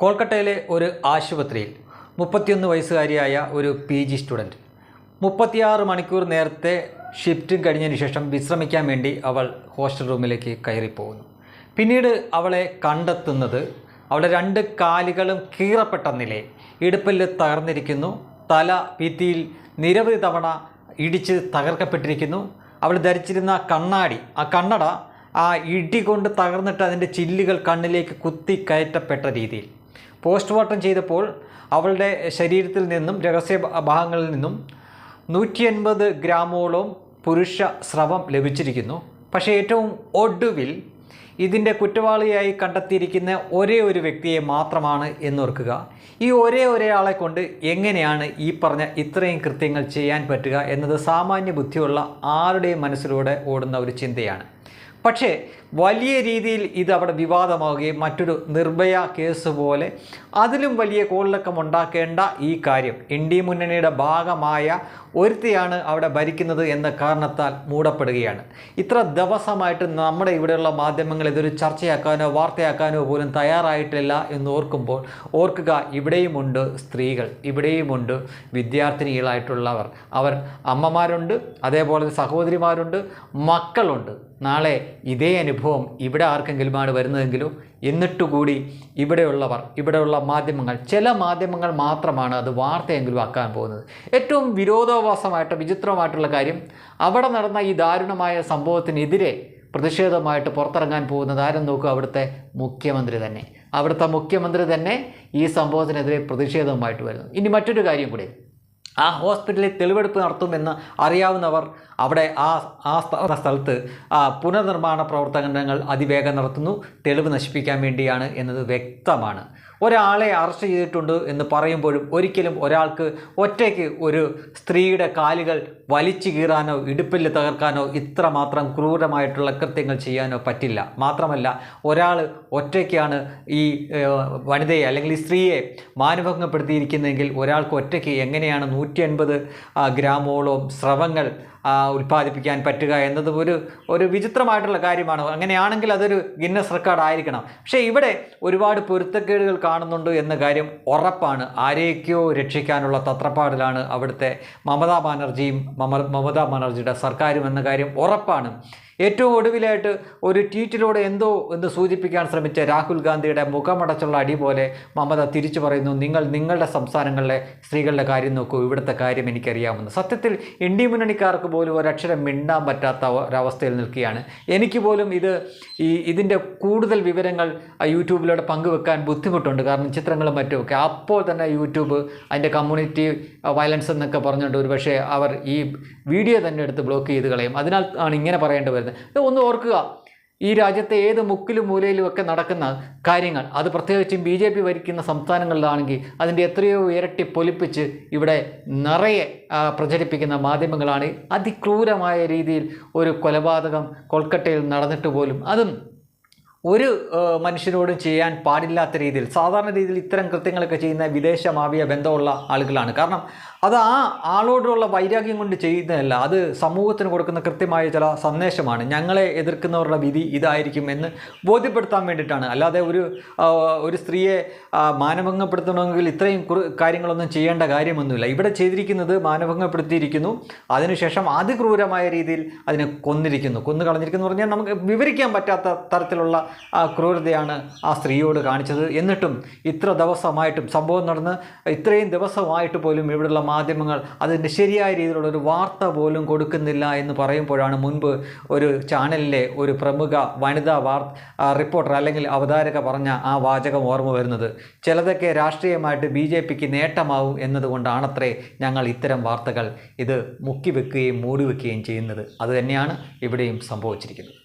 കോൽക്കട്ടയിലെ ഒരു ആശുപത്രിയിൽ മുപ്പത്തിയൊന്ന് വയസ്സുകാരിയായ ഒരു പി ജി സ്റ്റുഡന്റ് മുപ്പത്തിയാറ് മണിക്കൂർ നേരത്തെ ഷിഫ്റ്റും കഴിഞ്ഞതിന് ശേഷം വിശ്രമിക്കാൻ വേണ്ടി അവൾ ഹോസ്റ്റൽ റൂമിലേക്ക് കയറിപ്പോകുന്നു പിന്നീട് അവളെ കണ്ടെത്തുന്നത് അവളുടെ രണ്ട് കാലുകളും കീറപ്പെട്ട നിലയിൽ ഇടുപ്പിൽ തകർന്നിരിക്കുന്നു. തല ഭിത്തിയിൽ നിരവധി തവണ ഇടിച്ച് തകർക്കപ്പെട്ടിരിക്കുന്നു. അവൾ ധരിച്ചിരുന്ന കണ്ണാടി ആ കണ്ണട ആ ഇടി കൊണ്ട് തകർന്നിട്ട് അതിന്റെ ചില്ലുകൾ കണ്ണിലേക്ക് കുത്തി കയറ്റപ്പെട്ട രീതിയിൽ. പോസ്റ്റ്മോർട്ടം ചെയ്തപ്പോൾ അവളുടെ ശരീരത്തിൽ നിന്നും രഹസ്യ ഭാഗങ്ങളിൽ നിന്നും നൂറ്റി എൺപത് ഗ്രാമോളം പുരുഷ സ്രവം ലഭിച്ചിരിക്കുന്നു. പക്ഷേ ഏറ്റവും ഒടുവിൽ ഇതിന്റെ കുറ്റവാളിയായി കണ്ടെത്തിയിരിക്കുന്ന ഒരേ ഒരു വ്യക്തിയെ മാത്രമാണ് എന്നോർക്കുക. ഈ ഒരേ ഒരാളെ കൊണ്ട് എങ്ങനെയാണ് ഈ പറഞ്ഞ ഇത്രയും കൃത്യങ്ങൾ ചെയ്യാൻ പറ്റുക എന്നത് സാമാന്യ ബുദ്ധിയുള്ള ആരുടെയും മനസ്സിലൂടെ ഓടുന്ന ഒരു ചിന്തയാണ്. പക്ഷേ വലിയ രീതിയിൽ ഇത് അവിടെ വിവാദമാവുകയും മറ്റൊരു നിർഭയ കേസ് പോലെ അതിലും വലിയ കോളിളക്കം ഉണ്ടാക്കേണ്ട ഈ കാര്യം. എൻ ഡി മുന്നണിയുടെ ഭാഗമായ ഒരുത്തിയാണ് അവിടെ ഭരിക്കുന്നത് എന്ന കാരണത്താൽ മൂടപ്പെടുകയാണ്. ഇത്ര ദിവസമായിട്ട് നമ്മുടെ ഇവിടെയുള്ള മാധ്യമങ്ങൾ ഇതൊരു ചർച്ചയാക്കാനോ വാർത്തയാക്കാനോ പോലും തയ്യാറായിട്ടില്ല എന്ന് ഓർക്കുമ്പോൾ ഓർക്കുക ഇവിടെയുമുണ്ട് സ്ത്രീകൾ ഇവിടെയുമുണ്ട് വിദ്യാർത്ഥിനികളായിട്ടുള്ളവർ. അവർ അമ്മമാരുണ്ട് അതേപോലെ സഹോദരിമാരുണ്ട് മക്കളുണ്ട്. നാളെ ഇതേ അനുഭവം ഇവിടെ ആർക്കെങ്കിലുമാണ് വരുന്നതെങ്കിലും എന്നിട്ടുകൂടി ഇവിടെയുള്ളവർ ഇവിടെയുള്ള മാധ്യമങ്ങൾ ചില മാധ്യമങ്ങൾ മാത്രമാണ് അത് വാർത്തയെങ്കിലും ആക്കാൻ പോകുന്നത്. ഏറ്റവും വിരോധാഭാസമായിട്ട് വിചിത്രമായിട്ടുള്ള കാര്യം അവിടെ നടന്ന ഈ ദാരുണമായ സംഭവത്തിനെതിരെ പ്രതിഷേധമായിട്ട് പുറത്തിറങ്ങാൻ പോകുന്നത് ആരും നോക്കുക അവിടുത്തെ മുഖ്യമന്ത്രി തന്നെ. അവിടുത്തെ മുഖ്യമന്ത്രി തന്നെ ഈ സംഭവത്തിനെതിരെ പ്രതിഷേധവുമായിട്ട് വരുന്നു. ഇനി മറ്റൊരു കാര്യം കൂടി. ആ ഹോസ്പിറ്റലിൽ തെളിവെടുപ്പ് നടത്തുമെന്ന് അറിയാവുന്നവർ അവിടെ ആ ആ സ്ഥ- സ്ഥലത്ത് പുനർനിർമ്മാണ പ്രവർത്തനങ്ങൾ അതിവേഗം നടത്തുന്നു. തെളിവ് നശിപ്പിക്കാൻ വേണ്ടിയാണ് എന്നത് വ്യക്തമാണ്. ഒരാളെ അറസ്റ്റ് ചെയ്തിട്ടുണ്ട് എന്ന് പറയുമ്പോഴും ഒരിക്കലും ഒരാൾക്ക് ഒറ്റയ്ക്ക് ഒരു സ്ത്രീയുടെ കാലുകൾ വലിച്ചു കീറാനോ ഇടുപ്പിൽ തകർക്കാനോ ഇത്രമാത്രം ക്രൂരമായിട്ടുള്ള കൃത്യങ്ങൾ ചെയ്യാനോ പറ്റില്ല. മാത്രമല്ല ഒരാൾ ഒറ്റയ്ക്കാണ് ഈ വനിതയെ അല്ലെങ്കിൽ ഈ സ്ത്രീയെ മാനഭംഗപ്പെടുത്തിയിരിക്കുന്നതെങ്കിൽ ഒരാൾക്ക് ഒറ്റയ്ക്ക് എങ്ങനെയാണ് നൂറ്റി അൻപത് ഗ്രാമോളം സ്രവങ്ങൾ ഉൽപ്പാദിപ്പിക്കാൻ പറ്റുക എന്നത് ഒരു ഒരു വിചിത്രമായിട്ടുള്ള കാര്യമാണ്. അങ്ങനെയാണെങ്കിൽ അതൊരു ഗിന്നസ് റെക്കോർഡ് ആയിരിക്കണം. പക്ഷേ ഇവിടെ ഒരുപാട് പൊരുത്തക്കേടുകൾ കാണുന്നുണ്ട് എന്ന കാര്യം ഉറപ്പാണ്. ആരെയൊക്കെയോ രക്ഷിക്കാനുള്ള തത്രപ്പാടിലാണ് അവിടുത്തെ മമതാ ബാനർജിയും മമ മമതാ ബാനർജിയുടെ സർക്കാരും എന്ന കാര്യം ഉറപ്പാണ്. ഏറ്റവും ഒടുവിലായിട്ട് ഒരു ട്വീറ്റിലൂടെ എന്തോ എന്ന് സൂചിപ്പിക്കാൻ ശ്രമിച്ച രാഹുൽ ഗാന്ധിയുടെ മുഖമടച്ചുള്ള അടി പോലെ മമത തിരിച്ചു പറയുന്നു നിങ്ങൾ നിങ്ങളുടെ സംസ്ഥാനങ്ങളിലെ സ്ത്രീകളുടെ കാര്യം നോക്കൂ ഇവിടുത്തെ കാര്യം എനിക്കറിയാമെന്ന് സത്യത്തിൽ ഇന്ത്യ മുന്നണിക്കാർക്ക് പോലും ഒരക്ഷരം മിണ്ടാൻ പറ്റാത്ത ഒരവസ്ഥയിൽ നിൽക്കുകയാണ്. എനിക്ക് പോലും ഇത് ഈ ഇതിന്റെ കൂടുതൽ വിവരങ്ങൾ യൂട്യൂബിലൂടെ പങ്കുവെക്കാൻ ബുദ്ധിമുട്ടുണ്ട്. കാരണം ചിത്രങ്ങളും മറ്റുമൊക്കെ അപ്പോൾ തന്നെ യൂട്യൂബ് അതിന്റെ കമ്മ്യൂണിറ്റി വയലൻസ് എന്നൊക്കെ പറഞ്ഞുകൊണ്ട് ഒരു പക്ഷേ അവർ ഈ വീഡിയോ തന്നെ എടുത്ത് ബ്ലോക്ക് ചെയ്ത് കളയും. അതിനാൽ ആണ് ഇങ്ങനെ പറയേണ്ടി വരുന്നത് ഒന്ന് ഓർക്കുക. ഈ രാജ്യത്തെ ഏത് മുക്കിലും മൂലയിലും ഒക്കെ നടക്കുന്ന കാര്യങ്ങൾ. അത് പ്രത്യേകിച്ചും ബി ജെ പി ഭരിക്കുന്ന സംസ്ഥാനങ്ങളിലാണെങ്കിൽ അതിന്റെ എത്രയോ ഇരട്ടി പൊലിപ്പിച്ച് ഇവിടെ നിറയെ പ്രചരിപ്പിക്കുന്ന മാധ്യമങ്ങളാണ് അതിക്രൂരമായ രീതിയിൽ ഒരു കൊലപാതകം കൊൽക്കട്ടയിൽ നടന്നിട്ട് പോലും അതും ഒരു മനുഷ്യനോടും ചെയ്യാൻ പാടില്ലാത്ത രീതിയിൽ സാധാരണ രീതിയിൽ ഇത്തരം കൃത്യങ്ങളൊക്കെ ചെയ്യുന്ന വിദേശ മാവിയ ബന്ധമുള്ള ആളുകളാണ്. കാരണം അത് ആ ആളോടുള്ള വൈരാഗ്യം കൊണ്ട് ചെയ്യുന്നതല്ല അത് സമൂഹത്തിന് കൊടുക്കുന്ന കൃത്യമായ ചില സന്ദേശമാണ്. ഞങ്ങളെ എതിർക്കുന്നവരുടെ വിധി ഇതായിരിക്കും എന്ന് ബോധ്യപ്പെടുത്താൻ വേണ്ടിയിട്ടാണ്. അല്ലാതെ ഒരു ഒരു സ്ത്രീയെ മാനഭംഗപ്പെടുത്തണമെങ്കിൽ ഇത്രയും കാര്യങ്ങളൊന്നും ചെയ്യേണ്ട കാര്യമൊന്നുമില്ല. ഇവിടെ ചെയ്തിരിക്കുന്നത് മാനഭംഗപ്പെടുത്തിയിരിക്കുന്നു. അതിനുശേഷം അതിക്രൂരമായ രീതിയിൽ അതിനെ കൊന്നിരിക്കുന്നു. കൊന്നു കളഞ്ഞിരിക്കുന്നു പറഞ്ഞാൽ നമുക്ക് വിവരിക്കാൻ പറ്റാത്ത തരത്തിലുള്ള ക്രൂരതയാണ് ആ സ്ത്രീയോട് കാണിച്ചത്. എന്നിട്ടും ഇത്ര ദിവസമായിട്ടും സംഭവം നടന്ന് ഇത്രയും ദിവസമായിട്ട് പോലും ഇവിടെയുള്ള മാധ്യമങ്ങൾ അതിന്റെ ശരിയായ രീതിയിലുള്ള ഒരു വാർത്ത പോലും കൊടുക്കുന്നില്ല എന്ന് പറയുമ്പോഴാണ് മുൻപ് ഒരു ചാനലിലെ ഒരു പ്രമുഖ വനിതാ വാർ റിപ്പോർട്ടർ അല്ലെങ്കിൽ അവതാരക പറഞ്ഞ ആ വാചകം ഓർമ്മ വരുന്നത്. ചിലതൊക്കെ രാഷ്ട്രീയമായിട്ട് ബി ജെ പിക്ക് നേട്ടമാവും എന്നതുകൊണ്ടാണത്രേ ഞങ്ങൾ ഇത്തരം വാർത്തകൾ ഇത് മുക്കി വെക്കുകയും മൂടി വെക്കുകയും ചെയ്യുന്നത് അതുതന്നെയാണ് ഇവിടെയും സംഭവിച്ചിരിക്കുന്നത്.